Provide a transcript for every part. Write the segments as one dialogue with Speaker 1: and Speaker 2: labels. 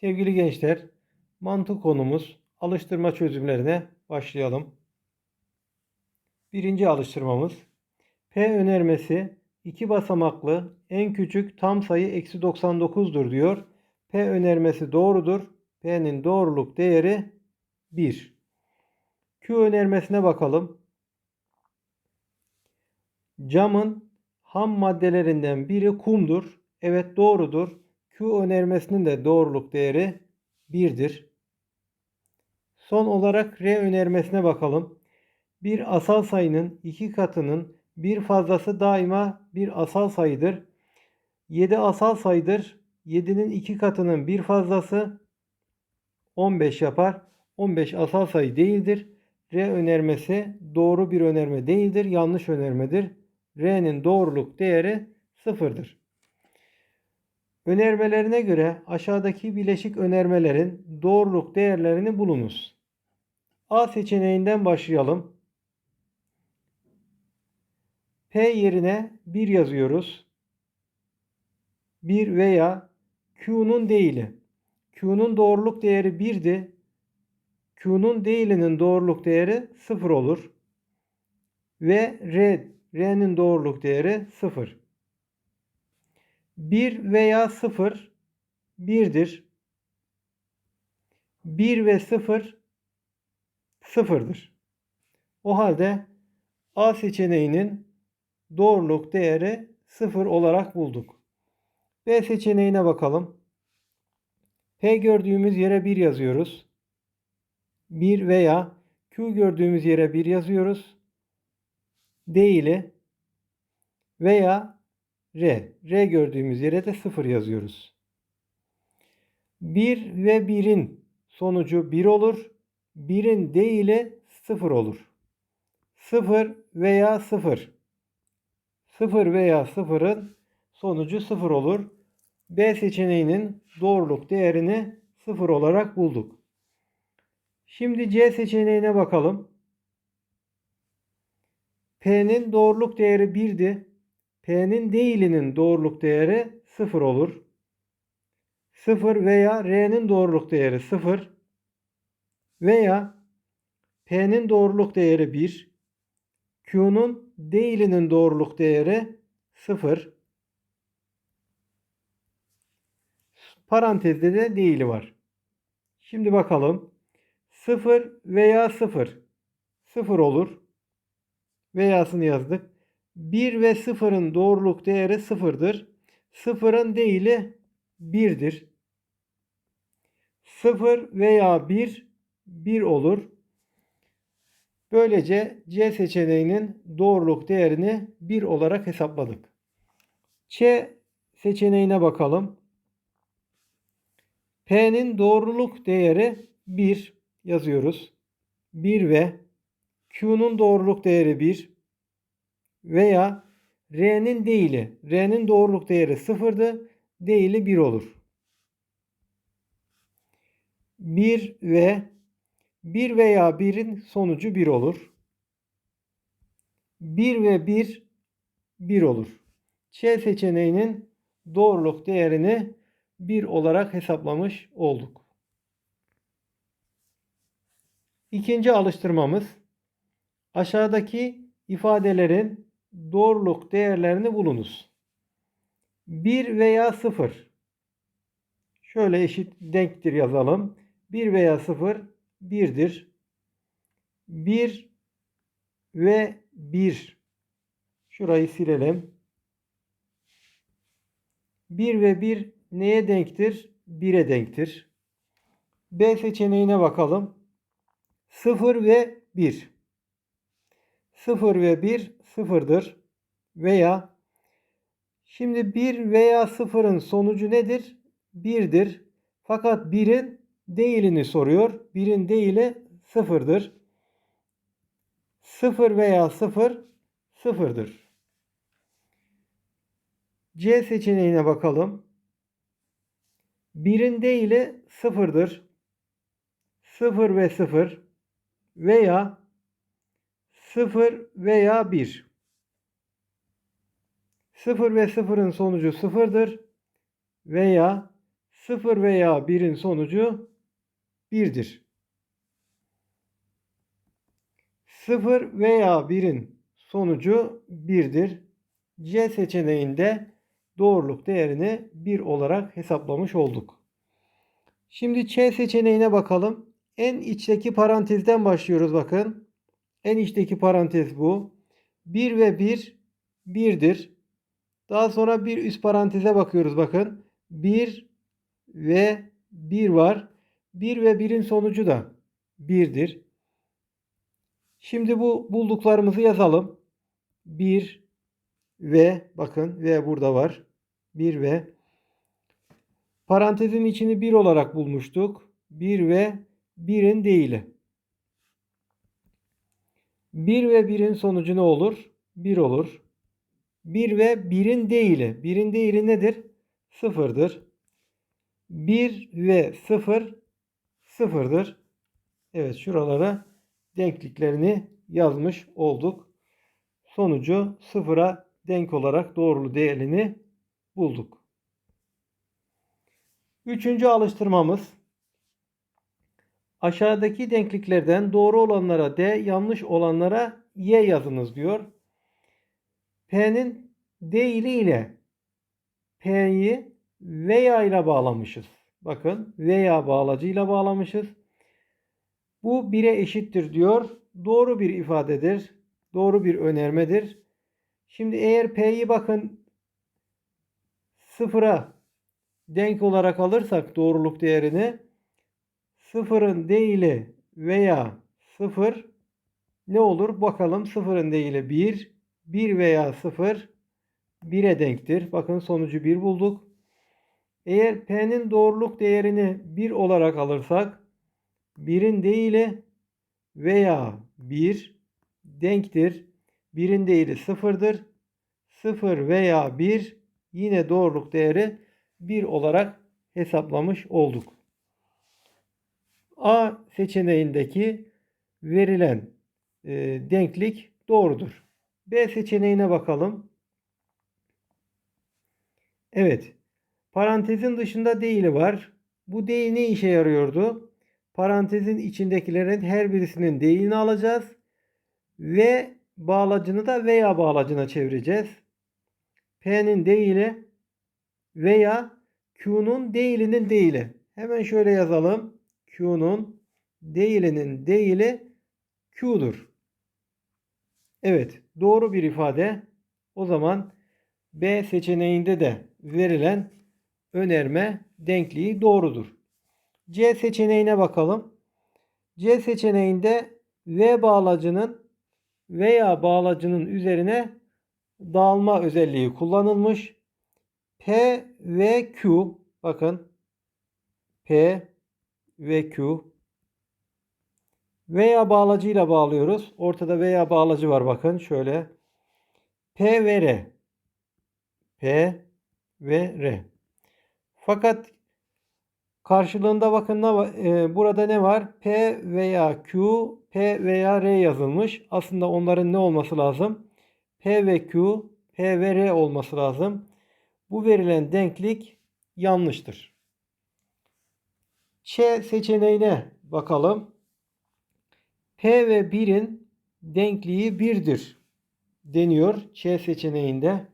Speaker 1: Sevgili gençler, mantık konumuz alıştırma çözümlerine başlayalım. Birinci alıştırmamız. P önermesi iki basamaklı en küçük tam sayı eksi 99'dur diyor. P önermesi doğrudur. P'nin doğruluk değeri 1. Q önermesine bakalım. Camın ham maddelerinden biri kumdur. Evet doğrudur. Q önermesinin de doğruluk değeri 1'dir. Son olarak R önermesine bakalım. Bir asal sayının iki katının bir fazlası daima bir asal sayıdır. 7 asal sayıdır. 7'nin iki katının bir fazlası 15 yapar. 15 asal sayı değildir. R önermesi doğru bir önerme değildir. Yanlış önermedir. R'nin doğruluk değeri sıfırdır. Önermelerine göre aşağıdaki bileşik önermelerin doğruluk değerlerini bulunuz. A seçeneğinden başlayalım. P yerine 1 yazıyoruz. 1 veya Q'nun değili. Q'nun doğruluk değeri 1'di. Q'nun değilinin doğruluk değeri 0 olur. Ve R, R'nin doğruluk değeri 0. 1 veya 0 1'dir. 1 ve 0 sıfırdır. O halde A seçeneğinin doğruluk değeri 0 olarak bulduk. B seçeneğine bakalım. P gördüğümüz yere 1 yazıyoruz. 1 veya Q gördüğümüz yere 1 yazıyoruz. Değili veya R. R gördüğümüz yere de 0 yazıyoruz. 1 ve 1'in sonucu 1 olur. 1'in değili 0 olur. 0 veya 0. 0 veya 0'ın sonucu 0 olur. B seçeneğinin doğruluk değerini 0 olarak bulduk. Şimdi C seçeneğine bakalım. P'nin doğruluk değeri 1'di. P'nin değilinin doğruluk değeri 0 olur. 0 veya R'nin doğruluk değeri 0 veya P'nin doğruluk değeri 1, Q'nun değilinin doğruluk değeri 0. Parantezde de değili var. Şimdi bakalım. 0 veya 0. 0 olur. Veya'sını yazdık. 1 ve 0'ın doğruluk değeri 0'dır. 0'ın değili 1'dir. 0 veya 1 1 olur. Böylece C seçeneğinin doğruluk değerini 1 olarak hesapladık. Ç seçeneğine bakalım. P'nin doğruluk değeri 1 yazıyoruz. 1 ve Q'nun doğruluk değeri 1 veya R'nin değili. R'nin doğruluk değeri 0'dı. Değili 1 olur. 1 ve 1 veya 1'in sonucu 1 olur. 1 ve 1 1 olur. Ç seçeneğinin doğruluk değerini 1 olarak hesaplamış olduk. İkinci alıştırmamız aşağıdaki ifadelerin doğruluk değerlerini bulunuz. 1 veya 0. Şöyle eşit denktir yazalım. 1 veya 0 1'dir. 1 ve 1. Şurayı silelim. 1 ve 1 neye denktir? 1'e denktir. B seçeneğine bakalım. 0 ve 1. 0 ve 1 sıfırdır. Veya şimdi 1 veya 0'ın sonucu nedir? 1'dir. Fakat 1'in değilini soruyor. 1'in değili sıfırdır. 0 veya 0 sıfırdır. C seçeneğine bakalım. 1'in değili sıfırdır. 0 ve 0 veya 0 veya 1. 0 ve 0'ın sonucu 0'dır veya 0 veya 1'in sonucu 1'dir. 0 veya 1'in sonucu 1'dir. C seçeneğinde doğruluk değerini 1 olarak hesaplamış olduk. Şimdi C seçeneğine bakalım. En içteki parantezden başlıyoruz bakın. En içteki parantez bu. 1 ve 1 1'dir. Daha sonra bir üst paranteze bakıyoruz bakın. 1 ve 1 var. 1 ve 1'in sonucu da 1'dir. Şimdi bu bulduklarımızı yazalım. 1 ve bakın ve burada var. 1 ve parantezin içini 1 olarak bulmuştuk. 1 ve 1'in değili. 1 ve 1'in sonucu ne olur? 1 olur. 1 ve 1'in değili. 1'in değili nedir? 0'dır. 1 ve 0 sıfırdır. Evet şuralara denkliklerini yazmış olduk. Sonucu sıfıra denk olarak doğrulu değerini bulduk. Üçüncü alıştırmamız aşağıdaki denkliklerden doğru olanlara D, yanlış olanlara Y yazınız diyor. P'nin değili ile P'yi veya ile bağlamışız. Bakın veya bağlacıyla bağlamışız. Bu 1'e eşittir diyor. Doğru bir ifadedir. Doğru bir önermedir. Şimdi eğer P'yi bakın sıfıra denk olarak alırsak doğruluk değerini sıfırın değili veya sıfır ne olur? Bakalım sıfırın değili 1. 1 veya 0 1'e denktir. Bakın sonucu 1 bulduk. Eğer P'nin doğruluk değerini 1 olarak alırsak 1'in değili veya 1 denktir. 1'in değili 0'dır. 0 veya 1 yine doğruluk değeri 1 olarak hesaplamış olduk. A seçeneğindeki verilen e, denklik doğrudur. B seçeneğine bakalım. Evet. Parantezin dışında değili var. Bu değil ne işe yarıyordu? Parantezin içindekilerin her birisinin değilini alacağız. Ve bağlacını da veya bağlacına çevireceğiz. P'nin değili veya Q'nun değilinin değili. Hemen şöyle yazalım. Q'nun değilinin değili Q'dur. Evet, doğru bir ifade. O zaman B seçeneğinde de verilen önerme denkliği doğrudur. C seçeneğine bakalım. C seçeneğinde V bağlacının veya bağlacının üzerine dağılma özelliği kullanılmış. P ve Q bakın P ve Q veya bağlacıyla bağlıyoruz. Ortada veya bağlacı var bakın şöyle. P ve R. P ve R. Fakat karşılığında bakın ne? E, burada ne var? P veya Q, P veya R yazılmış. Aslında onların ne olması lazım? P ve Q, P ve R olması lazım. Bu verilen denklik yanlıştır. Ç seçeneğine bakalım. P ve 1'in denkliği 1'dir deniyor Ç seçeneğinde.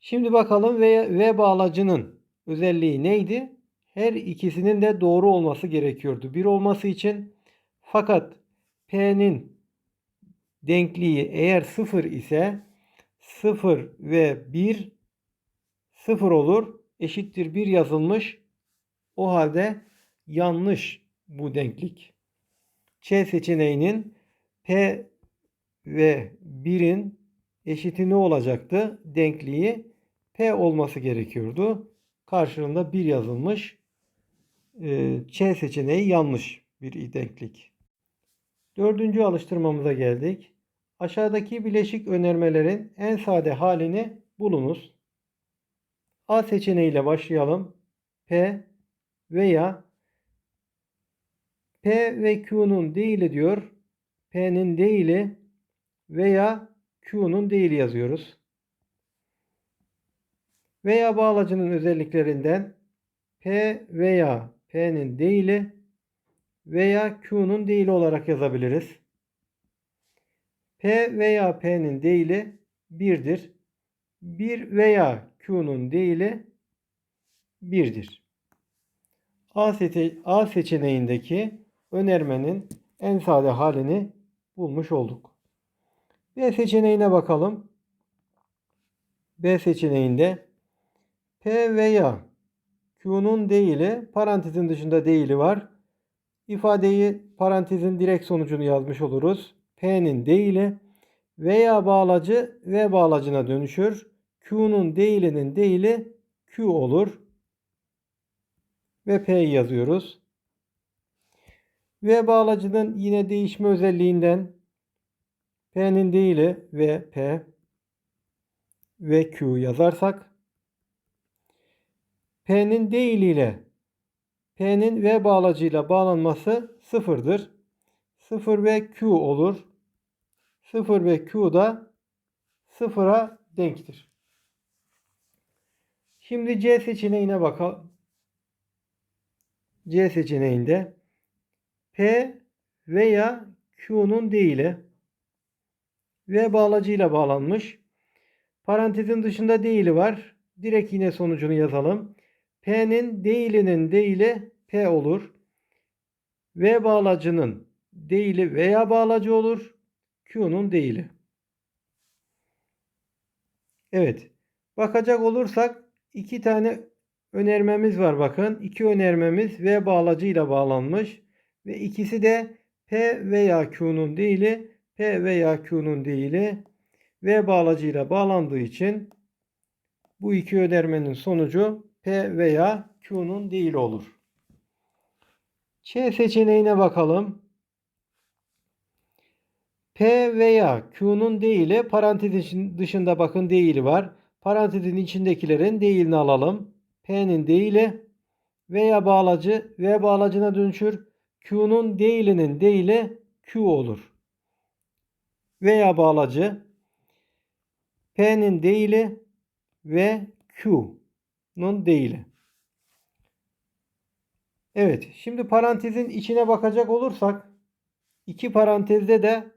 Speaker 1: Şimdi bakalım V, v bağlacının özelliği neydi? Her ikisinin de doğru olması gerekiyordu. Bir olması için fakat P'nin denkliği eğer 0 ise 0 ve 1 0 olur. Eşittir 1 yazılmış. O halde yanlış bu denklik. Ç seçeneğinin P ve 1'in eşiti ne olacaktı? Denkliği P olması gerekiyordu. Karşılığında 1 yazılmış. Ee, Ç seçeneği yanlış bir denklik. Dördüncü alıştırmamıza geldik. Aşağıdaki bileşik önermelerin en sade halini bulunuz. A seçeneğiyle başlayalım. P veya P ve Q'nun değili diyor. P'nin değili veya Q'nun değili yazıyoruz. Veya bağlacının özelliklerinden P veya P'nin değili veya Q'nun değili olarak yazabiliriz. P veya P'nin değili 1'dir. 1 veya Q'nun değili 1'dir. A, A seçeneğindeki önermenin en sade halini bulmuş olduk. B seçeneğine bakalım. B seçeneğinde P veya Q'nun değili parantezin dışında değili var. İfadeyi parantezin direkt sonucunu yazmış oluruz. P'nin değili veya bağlacı V bağlacına dönüşür. Q'nun değilinin değili Q olur. Ve P'yi yazıyoruz. V bağlacının yine değişme özelliğinden P'nin değili ve P ve Q yazarsak P'nin değiliyle P'nin V bağlacıyla bağlanması sıfırdır. 0 ve Q olur. 0 ve Q da sıfıra denktir. Şimdi C seçeneğine bakalım. C seçeneğinde P veya Q'nun değili V bağlacıyla bağlanmış. Parantezin dışında değili var. Direkt yine sonucunu yazalım. P'nin değilinin değili P olur. V bağlacının değili veya bağlacı olur. Q'nun değili. Evet. Bakacak olursak iki tane önermemiz var bakın. İki önermemiz V bağlacıyla bağlanmış. Ve ikisi de P veya Q'nun değili P veya Q'nun değili V bağlacıyla bağlandığı için bu iki önermenin sonucu P veya Q'nun değili olur. Ç seçeneğine bakalım. P veya Q'nun değili parantezin dışında bakın değili var. Parantezin içindekilerin değilini alalım. P'nin değili veya bağlacı V bağlacına dönüşür. Q'nun değilinin değili Q olur. Veya bağlacı P'nin değili ve Q'nun değili. Evet, şimdi parantezin içine bakacak olursak iki parantezde de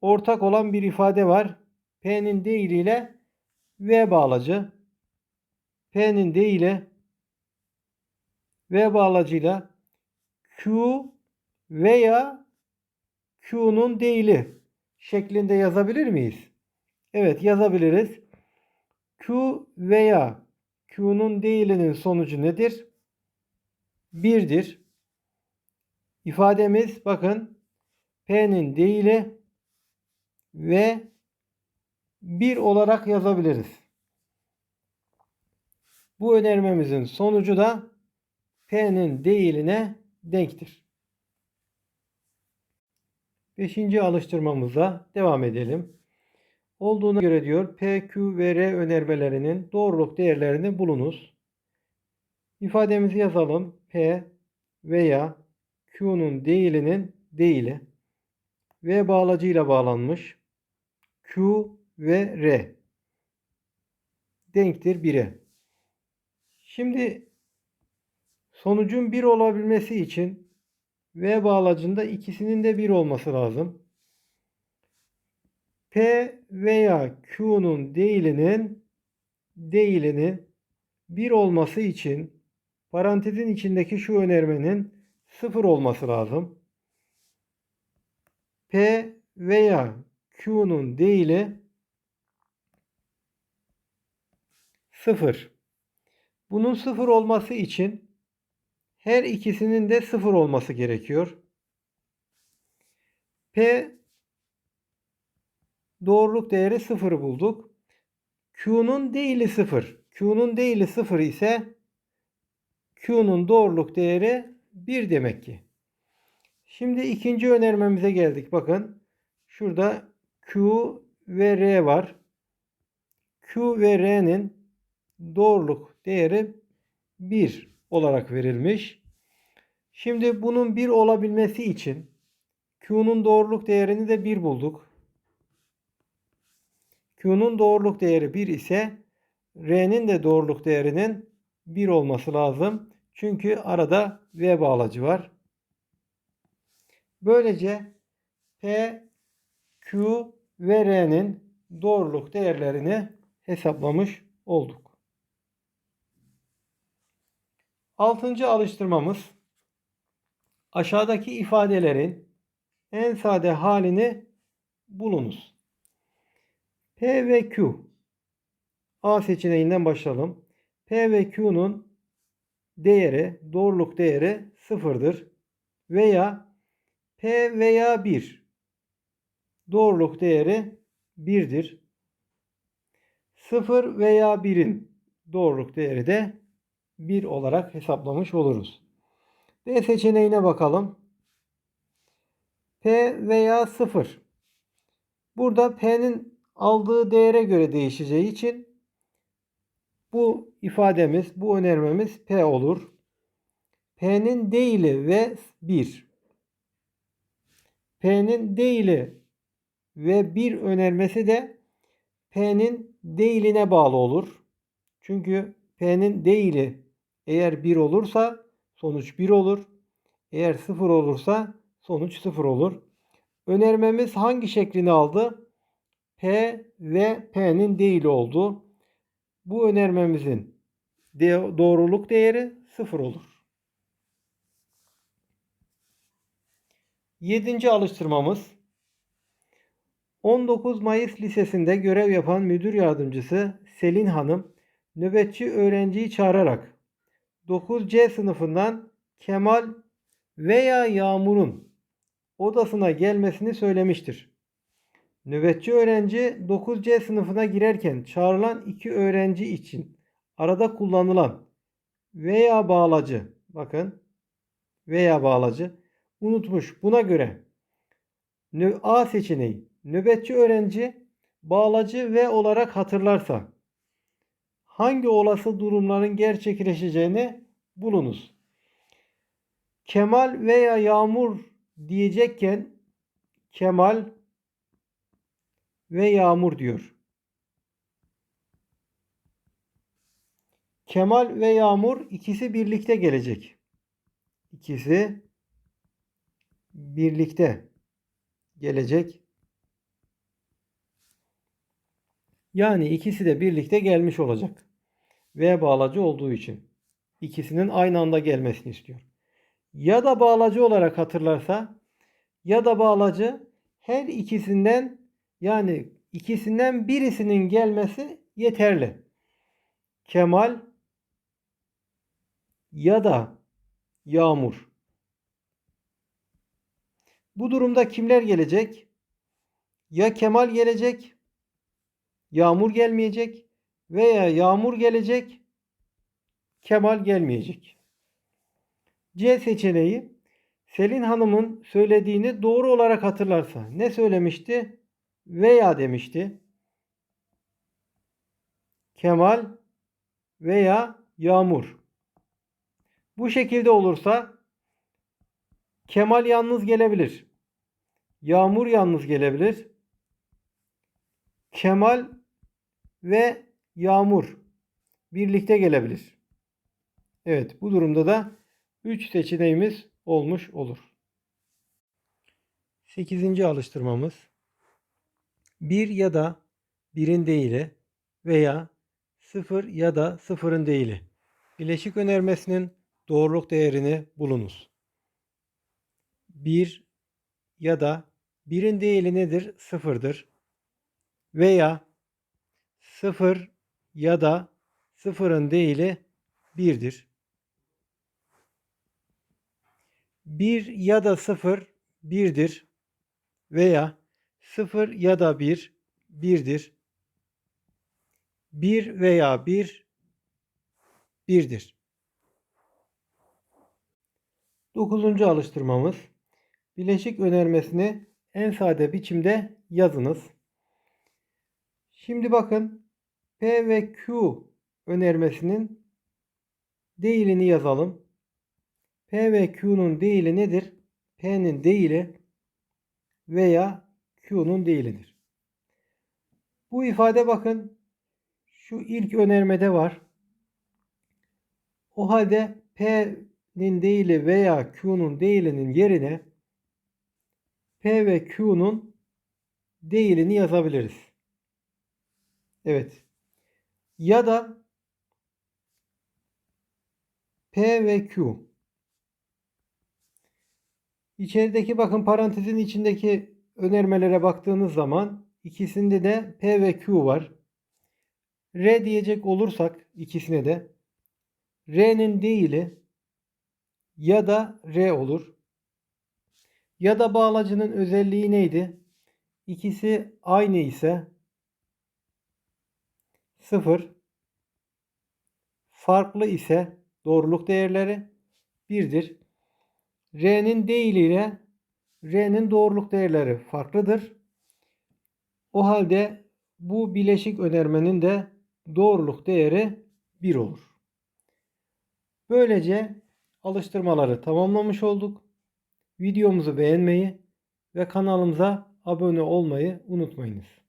Speaker 1: ortak olan bir ifade var. P'nin değiliyle V bağlacı. P'nin değili V bağlacıyla Q veya Q'nun değili şeklinde yazabilir miyiz? Evet yazabiliriz. Q veya Q'nun değilinin sonucu nedir? 1'dir. İfademiz bakın P'nin değili ve 1 olarak yazabiliriz. Bu önermemizin sonucu da P'nin değiline denktir. Beşinci alıştırmamıza devam edelim. Olduğuna göre diyor P, Q ve R önermelerinin doğruluk değerlerini bulunuz. İfademizi yazalım. P veya Q'nun değilinin değili V bağlacıyla bağlanmış. Q ve R denktir 1'e. Şimdi sonucun 1 olabilmesi için V bağlacında ikisinin de 1 olması lazım. P veya Q'nun değilinin değilinin 1 olması için parantezin içindeki şu önermenin 0 olması lazım. P veya Q'nun değili 0. Bunun 0 olması için her ikisinin de 0 olması gerekiyor. P doğruluk değeri 0'ı bulduk. Q'nun değili 0. Q'nun değili 0 ise Q'nun doğruluk değeri 1 demek ki. Şimdi ikinci önermemize geldik. Bakın şurada Q ve R var. Q ve R'nin doğruluk değeri 1 olarak verilmiş. Şimdi bunun 1 olabilmesi için Q'nun doğruluk değerini de 1 bulduk. Q'nun doğruluk değeri 1 ise R'nin de doğruluk değerinin 1 olması lazım. Çünkü arada V bağlacı var. Böylece P, Q ve R'nin doğruluk değerlerini hesaplamış olduk. Altıncı alıştırmamız aşağıdaki ifadelerin en sade halini bulunuz. P ve Q A seçeneğinden başlayalım. P ve Q'nun değeri, doğruluk değeri sıfırdır. Veya P veya 1 doğruluk değeri 1'dir. 0 veya 1'in doğruluk değeri de 1 olarak hesaplamış oluruz. D seçeneğine bakalım. P veya 0. Burada P'nin aldığı değere göre değişeceği için bu ifademiz, bu önermemiz P olur. P'nin değili ve 1. P'nin değili ve 1 önermesi de P'nin değiline bağlı olur. Çünkü P'nin değili eğer 1 olursa sonuç 1 olur. Eğer 0 olursa sonuç 0 olur. Önermemiz hangi şeklini aldı? P ve P'nin değili oldu. Bu önermemizin doğruluk değeri 0 olur. Yedinci alıştırmamız 19 Mayıs Lisesi'nde görev yapan müdür yardımcısı Selin Hanım nöbetçi öğrenciyi çağırarak 9C sınıfından Kemal veya Yağmur'un odasına gelmesini söylemiştir. Nöbetçi öğrenci 9C sınıfına girerken çağrılan iki öğrenci için arada kullanılan veya bağlacı bakın veya bağlacı unutmuş. Buna göre A seçeneği nöbetçi öğrenci bağlacı ve olarak hatırlarsa hangi olası durumların gerçekleşeceğini bulunuz. Kemal veya Yağmur diyecekken Kemal ve Yağmur diyor. Kemal ve Yağmur ikisi birlikte gelecek. İkisi birlikte gelecek. Yani ikisi de birlikte gelmiş olacak. V bağlacı olduğu için. ikisinin aynı anda gelmesini istiyor. Ya da bağlacı olarak hatırlarsa ya da bağlacı her ikisinden yani ikisinden birisinin gelmesi yeterli. Kemal ya da Yağmur. Bu durumda kimler gelecek? Ya Kemal gelecek, Yağmur gelmeyecek veya Yağmur gelecek, Kemal gelmeyecek. C seçeneği Selin Hanım'ın söylediğini doğru olarak hatırlarsa ne söylemişti? Veya demişti. Kemal veya Yağmur. Bu şekilde olursa Kemal yalnız gelebilir. Yağmur yalnız gelebilir. Kemal ve Yağmur birlikte gelebilir. Evet bu durumda da 3 seçeneğimiz olmuş olur. 8. alıştırmamız 1 ya da 1'in değili veya 0 ya da 0'ın değili. Bileşik önermesinin doğruluk değerini bulunuz. 1 ya da 1'in değili nedir? 0'dır. Veya 0 ya da 0'ın değili 1'dir. 1 ya da 0 1'dir. Veya 0 ya da 1 1'dir. 1 veya 1 1'dir. Dokuzuncu alıştırmamız. Bileşik önermesini en sade biçimde yazınız. Şimdi bakın P ve Q önermesinin değilini yazalım. P ve Q'nun değili nedir? P'nin değili veya Q'nun değilidir. Bu ifade bakın şu ilk önermede var. O halde P'nin değili veya Q'nun değilinin yerine P ve Q'nun değilini yazabiliriz. Evet. Ya da P ve Q. İçerideki bakın parantezin içindeki önermelere baktığınız zaman ikisinde de P ve Q var. R diyecek olursak ikisine de R'nin değili ya da R olur. Ya da bağlacının özelliği neydi? İkisi aynı ise 0 farklı ise doğruluk değerleri 1'dir. R'nin değili ile R'nin doğruluk değerleri farklıdır. O halde bu bileşik önermenin de doğruluk değeri 1 olur. Böylece alıştırmaları tamamlamış olduk. Videomuzu beğenmeyi ve kanalımıza abone olmayı unutmayınız.